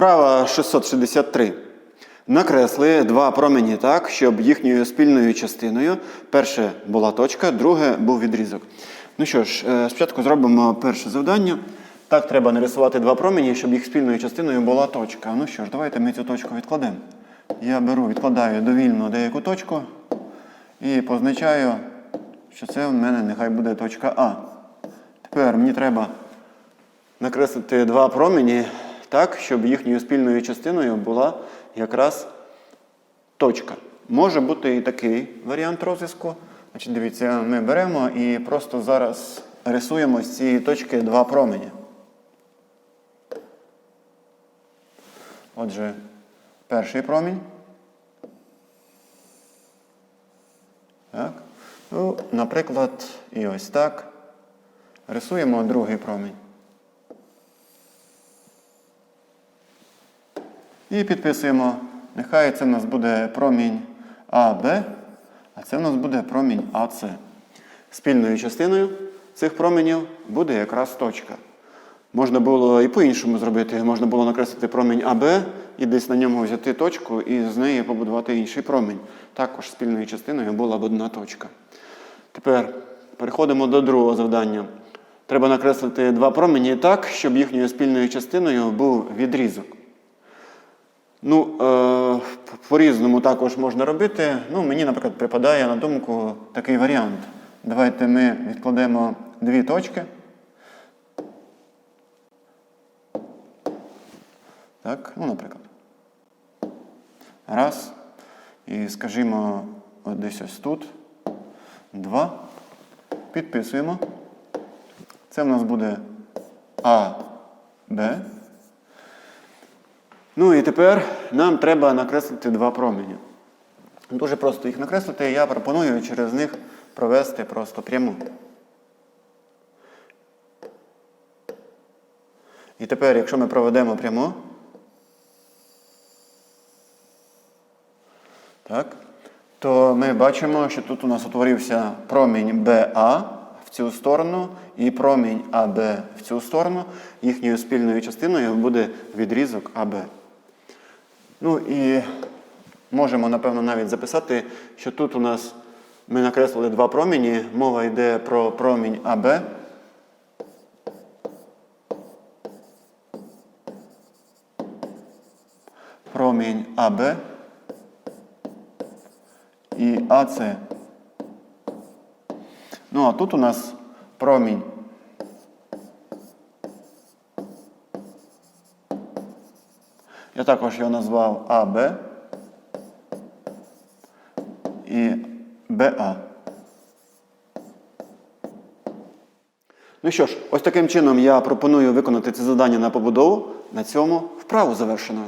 Вправа 663. Накресли два промені так, щоб їхньою спільною частиною перше була точка, друге був відрізок. Ну що ж, е, спочатку зробимо перше завдання. Так, треба нарисувати два промені, щоб їх спільною частиною була точка. Ну що ж, давайте ми цю точку відкладемо. Я беру, відкладаю довільно деяку точку і позначаю, що це в мене нехай буде точка А. Тепер мені треба накреслити два промені так, щоб їхньою спільною частиною була якраз точка. Може бути і такий варіант розв'язку. Значить, Дивіться, ми беремо і просто зараз рисуємо з цієї точки два промені. Отже, перший промінь. Так. Ну, наприклад, і ось так. Рисуємо другий промінь. І підписуємо. Нехай це в нас буде промінь АБ, а це в нас буде промінь АС. Спільною частиною цих променів буде якраз точка. Можна було і по-іншому зробити. Можна було накреслити промінь АБ і десь на ньому взяти точку і з неї побудувати інший промінь. Також спільною частиною була б одна точка. Тепер переходимо до другого завдання. Треба накреслити два промені так, щоб їхньою спільною частиною був відрізок. Ну, е, по-різному також можна робити. Ну, мені, наприклад, припадає на думку такий варіант. Давайте ми відкладемо дві точки. Так, ну, наприклад. Раз. І скажімо, от десь ось тут. Два. Підписуємо. Це в нас буде А, Б. Ну і тепер нам треба накреслити два промені. Дуже просто їх накреслити. Я пропоную через них провести просто пряму. І тепер, якщо ми проведемо пряму, так, то ми бачимо, що тут у нас утворився промінь БА в цю сторону і промінь АБ в цю сторону. Їхньою спільною частиною буде відрізок АБ. Ну і можемо, напевно, навіть записати, що тут у нас ми накреслили два проміні. Мова йде про промінь АБ. Промінь АБ і АЦ. Ну, а тут у нас промінь Я також його назвав АБ і БА. Ну що ж, ось таким чином я пропоную виконати це завдання на побудову. На цьому вправу завершено.